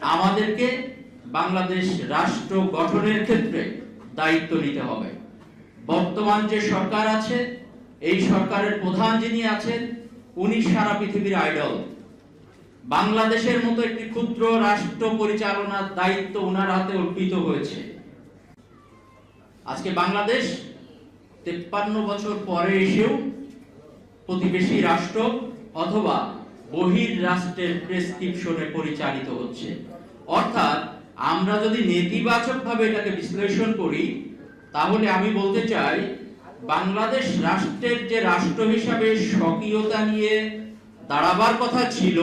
আমাদেরকে বাংলাদেশ রাষ্ট্র গঠনের ক্ষেত্রে দায়িত্ব নিতে হবে। বর্তমান যে সরকার আছে, এই সরকারের প্রধান যিনি আছেন, উনি সারা পৃথিবীর আইডল বাংলাদেশের মতো একটি ক্ষুদ্র রাষ্ট্র পরিচালনার দায়িত্ব ওনার হাতে অর্পিত হয়েছে। আজকে বাংলাদেশ তেপ্পান্ন বছর পরে এসেও প্রতিবেশী রাষ্ট্র অথবা বহির রাষ্ট্রের প্রেসক্রিপশনে পরিচালিত হচ্ছে। অর্থাৎ, আমরা যদি নেতিবাচকভাবে এটাকে বিশ্লেষণ করি, তাহলে আমি বলতে চাই, বাংলাদেশ রাষ্ট্রের যে রাষ্ট্র হিসাবে স্বকীয়তা নিয়ে দাঁড়াবার কথা ছিল,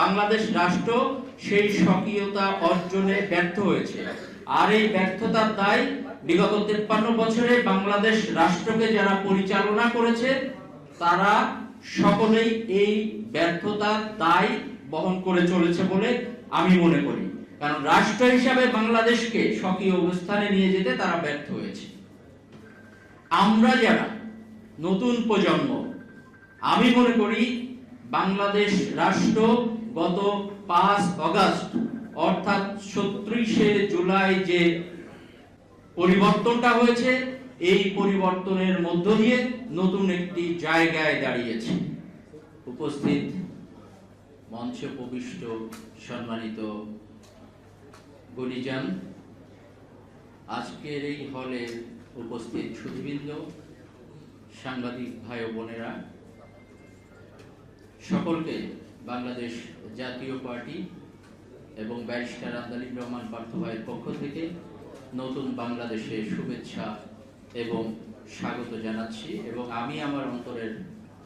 বাংলাদেশ রাষ্ট্র সেই স্বকীয়তা অর্জনে ব্যর্থ হয়েছে। আর এই ব্যর্থতার দায় বিগত তেপ্পান্ন বছরে বাংলাদেশ রাষ্ট্রকে যারা পরিচালনা করেছে, তারা সকলেই এই ব্যর্থতার দায় বহন করে চলেছে বলে আমি মনে করি। কারণ রাষ্ট্র হিসাবে বাংলাদেশকে স্বকীয় অবস্থানে নিয়ে যেতে তারা ব্যর্থ হয়েছে। আমরা যারা নতুন প্রজন্ম, আমি মনে করি বাংলাদেশ রাষ্ট্র গত পাঁচ অগাস্ট, অর্থাৎ ছত্রিশে জুলাই যে পরিবর্তনটা হয়েছে এই পরিবর্তনের মধ্য দিয়ে নতুন একটি জায়গায় দাঁড়িয়েছে। উপস্থিত মঞ্চে উপবিষ্ট সম্মানিত গণিজান, আজকের এই হলে উপস্থিত সুধীবৃন্দ, সাংবাদিক ভাই বোনেরা, সকলকে বাংলাদেশ জাতীয় পার্টি এবং ব্যারিস্টার আন্দালিব রহমান পার্থ ভাইয়ের পক্ষ থেকে নতুন বাংলাদেশে শুভেচ্ছা এবং স্বাগত জানাচ্ছি এবং আমি আমার অন্তরের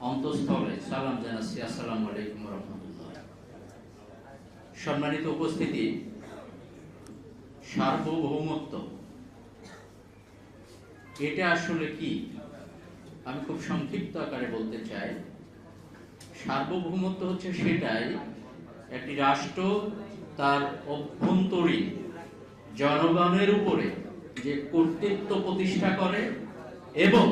অন্তঃস্থলে সালাম জানাচ্ছি। আসসালামু আলাইকুম রহমতুল্লাহ সম্মানিত উপস্থিতি, সার্বভৌমত্ব, এটা আসলে কি? আমি খুব সংক্ষিপ্ত আকারে বলতে চাই। সার্বভৌমত্ব হচ্ছে সেটাই, একটি রাষ্ট্র তার অভ্যন্তরীণ জনগণের উপরে যে কর্তৃত্ব প্রতিষ্ঠা করে এবং